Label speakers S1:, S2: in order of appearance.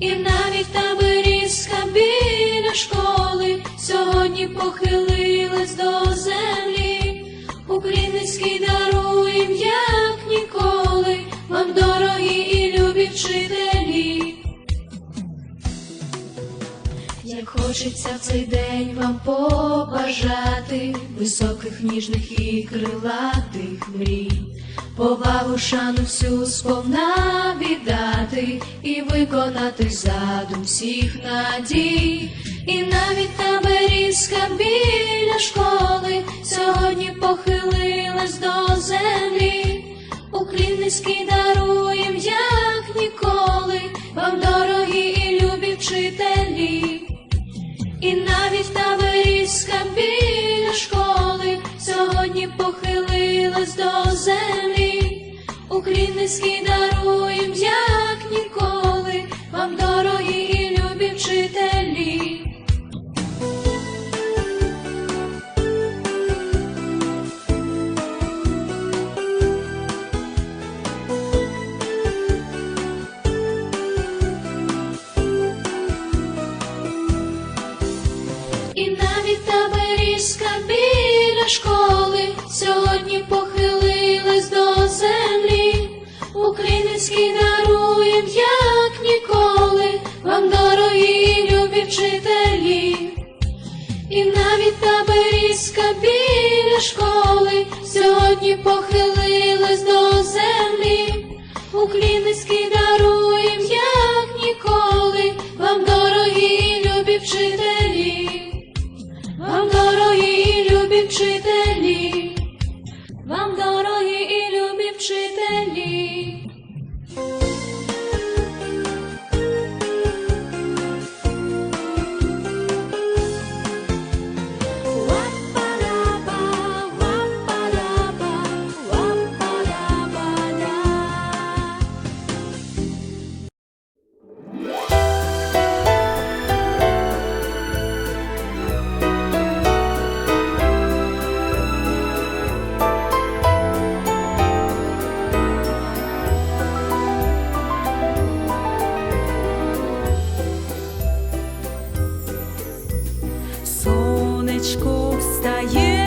S1: І навіть та берізка біля школи сьогодні похилилась до землі. Український дару даруєм, хочеться в цей день вам побажати високих, ніжних і крилатих мрій, повагу, шану всю сповна віддати і виконати задум всіх надій, і навіть та берізка біля школи сьогодні похилилась до землі. Уклін низький І навіть та берізка біля школи сьогодні похилилась до землі. Уклін низький даруєм, як ніколи, берізка біля школи сьогодні похилилась до землі. Український даруєм, як ніколи, вам дорогі любі вчителі. І навіть та берізка біля школи сьогодні похилилась до землі. Український вчителі.
S2: Сонечко встає